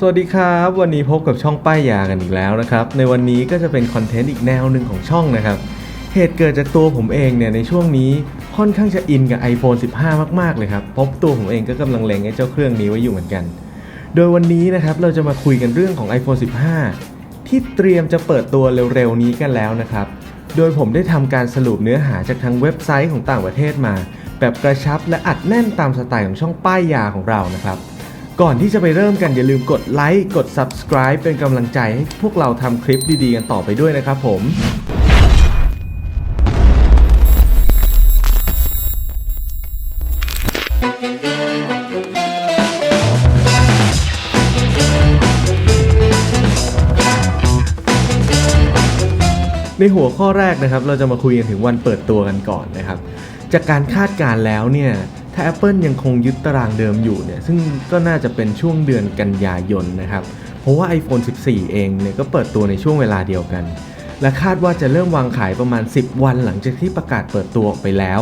สวัสดีครับ วันนี้พบกับช่องป้ายยากันอีกแล้วนะครับ ในวันนี้ก็จะเป็นคอนเทนต์อีกแนวหนึ่งของช่องนะครับ เหตุเกิดจากตัวผมเองเนี่ยในช่วงนี้ค่อนข้างจะอินกับ iPhone 15 มากๆเลยครับเพราะตัวผมเองก็กำลังเล็งไอ้เจ้าเครื่องนี้ไว้อยู่เหมือนกัน โดยวันนี้นะครับเราจะมาคุยกันเรื่องของ iPhone 15 ที่เตรียมจะเปิดตัวเร็วๆนี้กันแล้วนะครับ โดยผมได้ทำการสรุปเนื้อหาจากทางเว็บไซต์ของต่างประเทศมา แบบกระชับและอัดแน่นตามสไตล์ของช่องป้ายยาของเรานะครับ ก่อนที่จะไปเริ่มกันอย่าลืมกดไลค์กด subscribe เป็นกำลังใจให้พวกเราทำคลิปดีๆกันต่อไปด้วยนะครับผมในหัวข้อแรกนะครับเราจะมาคุยกันถึงวันเปิดตัวกันก่อนนะครับ จากการคาดการณ์แล้วเนี่ย ถ้า Apple ยังคงยึดตารางเดิมอยู่เนี่ยซึ่งก็น่าจะเป็นช่วงเดือนกันยายนนะครับ เพราะว่า iPhone 14 เองเนี่ยก็เปิดตัวในช่วงเวลาเดียวกัน และคาดว่าจะเริ่มวางขายประมาณ 10 วันหลังจากที่ประกาศเปิดตัวออกไปแล้ว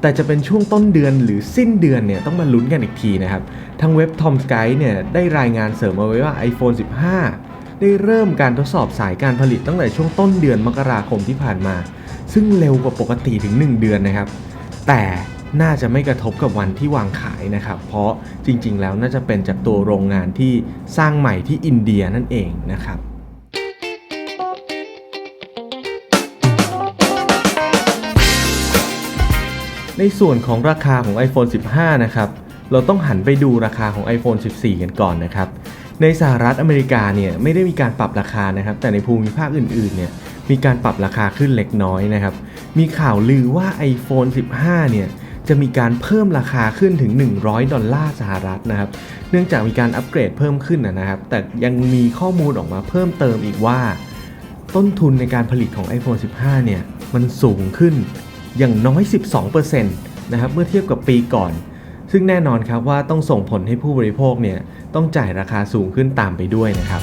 แต่จะเป็นช่วงต้นเดือนหรือสิ้นเดือนเนี่ยต้องมาลุ้นกันอีกทีนะครับทางเว็บ Tom Sky เนี่ยได้รายงานเสริมมาไว้ว่า iPhone 15 ได้เริ่มการทดสอบสายการผลิตตั้งแต่ช่วงต้นเดือนมกราคมที่ผ่านมา ซึ่งเร็วกว่าปกติถึง 1 เดือนนะครับ แต่ น่าจะไม่กระทบกับวันที่วางขายนะครับ เพราะจริงๆ แล้วน่าจะเป็นจากตัวโรงงานที่สร้างใหม่ที่อินเดียนั่นเองนะครับในส่วนของราคาของ iPhone 15 นะครับ เราต้องหันไปดูราคาของ iPhone 14 กันก่อนนะครับ ในสหรัฐอเมริกาเนี่ยไม่ได้มีการปรับราคานะครับ แต่ในภูมิภาคอื่นๆเนี่ยมีการปรับราคาขึ้นเล็กน้อยนะครับ มีข่าวลือว่า iPhone 15 เนี่ย จะมีการเพิ่มราคาขึ้นถึง 100 ดอลลาร์สหรัฐนะครับ เนื่องจากมีการอัปเกรดเพิ่มขึ้นนะครับ แต่ยังมีข้อมูลออกมาเพิ่มเติมอีกว่า ต้นทุนในการผลิตของ iPhone 15 เนี่ย มันสูงขึ้นอย่างน้อย 12%นะครับ เมื่อเทียบกับปีก่อน ซึ่งแน่นอนครับว่าต้องส่งผลให้ผู้บริโภคเนี่ยต้องจ่ายราคาสูงขึ้นตามไปด้วยนะครับ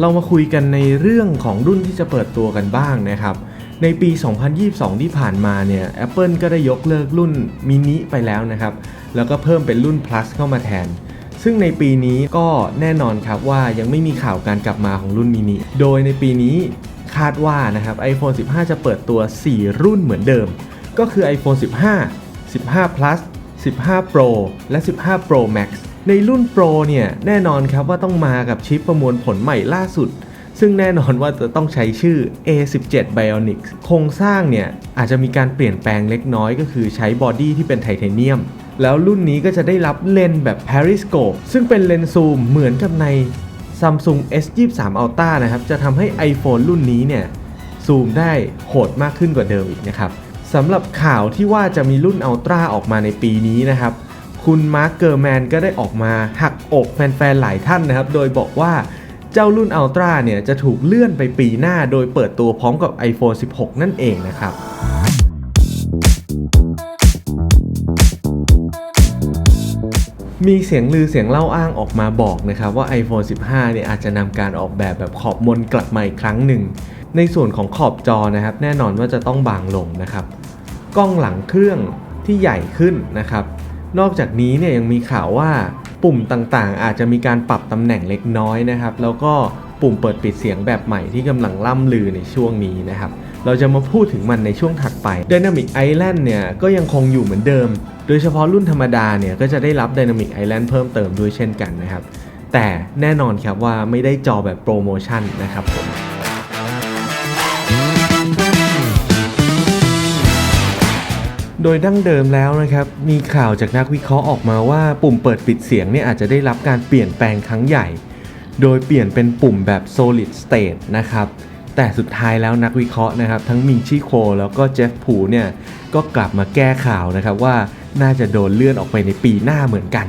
เรามาคุยกันในเรื่องของรุ่นที่จะเปิดตัวกันบ้างนะครับ ในปี 2022 ที่ผ่านมาเนี่ย Apple ก็ได้ยกเลิกรุ่นมินิไปแล้วนะครับ แล้วก็เพิ่มเป็นรุ่น plus เข้ามาแทน ซึ่งในปีนี้ก็แน่นอนครับว่ายังไม่มีข่าวการกลับมาของรุ่นมินิ โดยในปีนี้คาดว่านะครับ iPhone 15 จะเปิดตัว 4 รุ่นเหมือนเดิม ก็คือ iPhone 15 15 plus 15 Pro และ 15 Pro Max ในรุ่น Pro เนี่ยแน่นอนครับว่าต้องมากับชิปประมวลผลใหม่ล่าสุด ซึ่งแน่นอนว่าจะต้องใช้ชื่อ A17 Bionic โครงสร้างเนี่ยอาจจะมีการเปลี่ยนแปลงเล็กน้อยก็คือใช้บอดี้ที่เป็นไทเทเนียม แล้วรุ่นนี้ก็จะได้รับเลนส์แบบ Periscope ซึ่งเป็นเลนส์ซูมเหมือนกับใน Samsung S23 Ultra นะครับ จะทำให้ iPhone รุ่นนี้เนี่ยซูมได้โหดมากขึ้นกว่าเดิมอีกนะครับสำหรับข่าวที่ว่าจะมีรุ่น Ultra ออกมาในปีนี้นะครับ คุณมาร์คเกอร์แมนก็ได้ออกมาหักอกแฟนๆหลายท่านนะครับ โดยบอกว่าเจ้ารุ่น Ultra เนี่ยจะถูกเลื่อนไปปีหน้าโดยเปิดตัวพร้อมกับ iPhone 16 นั่นเองนะครับมีเสียงลือเสียงเล่าอ้างออกมาบอกนะครับว่า iPhone 15 เนี่ยอาจจะนำการออกแบบแบบขอบมนกลับมาอีกครั้งหนึ่ง ในส่วนของขอบจอนะครับ แน่นอนว่าจะต้องบางลงนะครับ กล้องหลังเครื่องที่ใหญ่ขึ้นนะครับ นอกจากนี้เนี่ยยังมีข่าวว่าปุ่มต่างๆ อาจจะมีการปรับตำแหน่งเล็กน้อยนะครับ แล้วก็ปุ่มเปิดปิดเสียงแบบใหม่ที่กำลังล่ำลือในช่วงนี้นะครับ เราจะมาพูดถึงมันในช่วงถัดไป Dynamic Island เนี่ยก็ยังคงอยู่เหมือนเดิม โดยเฉพาะรุ่นธรรมดาเนี่ยก็จะได้รับ Dynamic Island เพิ่มเติมด้วยเช่นกันนะครับ แต่แน่นอนครับว่าไม่ได้จอแบบโปรโมชั่นนะครับผม โดยดั้งเดิมแล้วนะครับมีข่าวจากนักวิเคราะห์ออกมาว่าปุ่มเปิดปิดเสียงเนี่ยอาจจะได้รับการเปลี่ยนแปลงครั้งใหญ่ โดยเปลี่ยนเป็นปุ่มแบบ solid state นะครับแต่สุดท้ายแล้วนักวิเคราะห์นะครับ ทั้งมิงชิโคแล้วก็เจฟพูเนี่ยก็กลับมาแก้ข่าวนะครับว่าน่าจะโดนเลื่อนออกไปในปีหน้าเหมือนกัน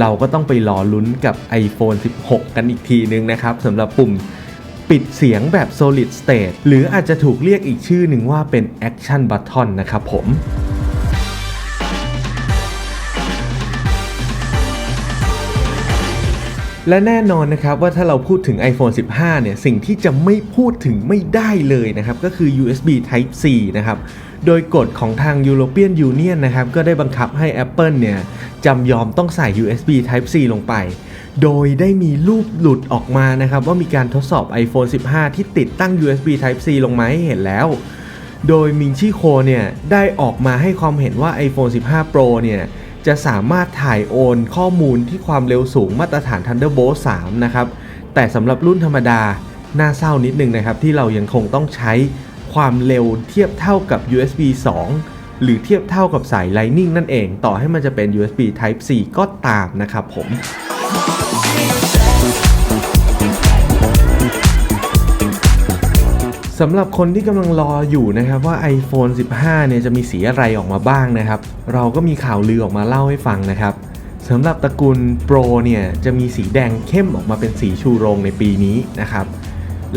เราก็ต้องไปรอลุ้นกับ iPhone 16 กันอีกทีนึงนะครับสำหรับปุ่มปิดเสียงแบบ solid state หรืออาจจะถูกเรียกอีกชื่อหนึ่งว่าเป็น action button นะครับผม และแน่นอนนะครับว่าถ้าเราพูดถึง iPhone 15 เนี่ย สิ่งที่จะไม่พูดถึงไม่ได้เลยนะครับ ก็คือ USB Type C นะครับ โดยกฎของทาง European Union นะครับ ก็ได้บังคับให้ Apple เนี่ยจำยอมต้องใส่ USB Type C ลงไป โดยได้มีรูปหลุดออกมานะครับ ว่ามีการทดสอบ iPhone 15 ที่ติดตั้ง USB Type C ลงมาให้เห็นแล้ว โดยมิงชิโคเนี่ยได้ออกมาให้ความเห็นว่า iPhone 15 Pro เนี่ย จะสามารถถ่ายโอนข้อมูลที่ความเร็วสูงมาตรฐาน Thunderbolt 3 นะครับ แต่สำหรับรุ่นธรรมดา น่าเศร้านิดนึงนะครับ ที่เรายังคงต้องใช้ความเร็วเทียบเท่ากับ USB 2 หรือเทียบเท่ากับสาย Lightning นั่นเอง ต่อให้มันจะเป็น USB Type C ก็ตามนะครับผม สำหรับคนที่กำลังรออยู่นะครับว่า iPhone 15 เนี่ยจะมีสีอะไรออกมาบ้างนะครับ เราก็มีข่าวลือออกมาเล่าให้ฟังนะครับสำหรับตระกูล Pro เนี่ยจะมีสีแดงเข้มออกมาเป็นสีชูโรงในปีนี้นะครับ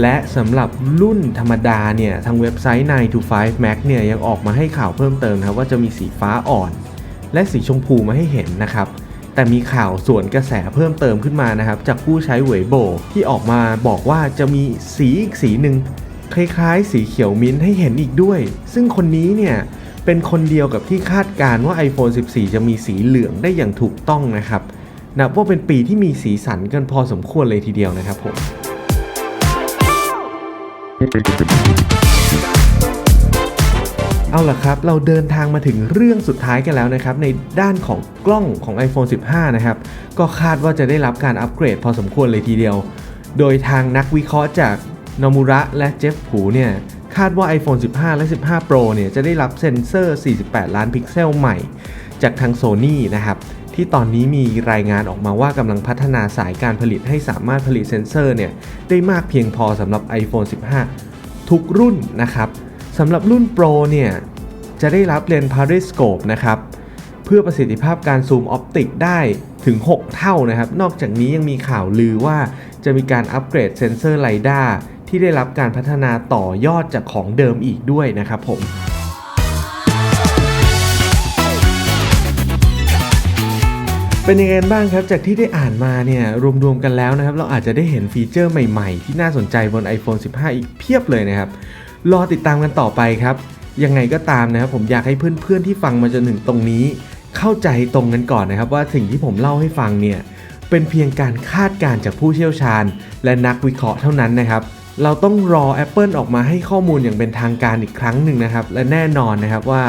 และสำหรับรุ่นธรรมดาเนี่ยทางเว็บไซต์9 to 5 Mac เนี่ยยังออกมาให้ข่าวเพิ่มเติมครับว่าจะมีสีฟ้าอ่อน และสีชมพูมาให้เห็นนะครับแต่มีข่าวส่วนกระแสเพิ่มเติมขึ้นมานะครับ จากผู้ใช้เวยโบที่ออกมาบอกว่าจะมีสีอีกสีหนึ่ง คล้ายๆ สีเขียวมิ้นท์ให้เห็นอีกด้วย ซึ่งคนนี้เนี่ย เป็นคนเดียวกับที่คาดการ์ว่า iPhone 14 จะมีสีเหลืองได้อย่างถูกต้องนะครับนับว่าเป็นปีที่มีสีสันกันพอสมควรเลยทีเดียวนะครับผมเอาล่ะครับ เราเดินทางมาถึงเรื่องสุดท้ายกันแล้วนะครับ ในด้านของกล้องของ iPhone 15 นะครับ ก็คาดว่าจะได้รับการอัปเกรดพอสมควรเลยทีเดียว โดยทางนักวิเคราะห์จาก นอมุระและเจฟผูเนี่ยคาดว่า iPhone 15 และ 15 Pro เนี่ยจะได้รับเซ็นเซอร์ 48 ล้านพิกเซลใหม่ จากทาง Sony นะครับที่ตอนนี้มีรายงานออกมาว่ากำลังพัฒนาสายการผลิตให้สามารถผลิตเซ็นเซอร์เนี่ยได้มากเพียงพอสำหรับ iPhone 15 ทุกรุ่นนะครับสำหรับรุ่น Pro เนี่ยจะได้รับเลนส์ Periscope นะครับเพื่อประสิทธิภาพการซูมออปติกได้ถึง 6 เท่านะครับ นอกจากนี้ยังมีข่าวลือว่าจะมีการอัปเกรดเซนเซอร์ไ i ด้า ที่ได้รับการพัฒนาต่อยอดจากของเดิมอีกด้วยนะครับผมเป็นยังไงบ้างครับ จากที่ได้อ่านมาเนี่ยรวมๆกันแล้วนะครับ เราอาจจะได้เห็นฟีเจอร์ใหม่ๆ ที่น่าสนใจบน iPhone 15 อีกเพียบเลยนะครับ รอติดตามกันต่อไปครับ ยังไงก็ตามนะครับ ผมอยากให้เพื่อนๆที่ฟังมาจนถึงตรงนี้ เข้าใจตรงกันก่อนนะครับ ว่าสิ่งที่ผมเล่าให้ฟังเนี่ยเป็นเพียงการคาดการณ์จากผู้เชี่ยวชาญ และนักวิเคราะห์เท่านั้นนะครับ เราต้องรอ Apple ออกมาให้ข้อมูลอย่างเป็นทางการอีกครั้งหนึ่งนะครับ และแน่นอนนะครับว่า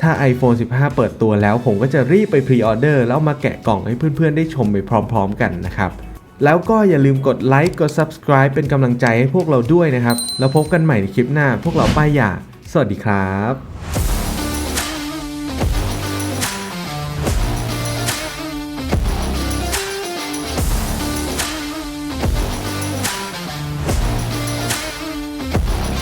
ถ้า iPhone 15 เปิดตัวแล้ว ผมก็จะรีบไปพรีออเดอร์แล้วมาแกะกล่องให้เพื่อนๆ ได้ชมไปพร้อมๆกันนะครับ แล้วก็อย่าลืมกดไลค์กด Subscribe เป็นกำลังใจให้พวกเราด้วยนะครับ แล้วพบกันใหม่ในคลิปหน้า พวกเราป้ายยาสวัสดีครับ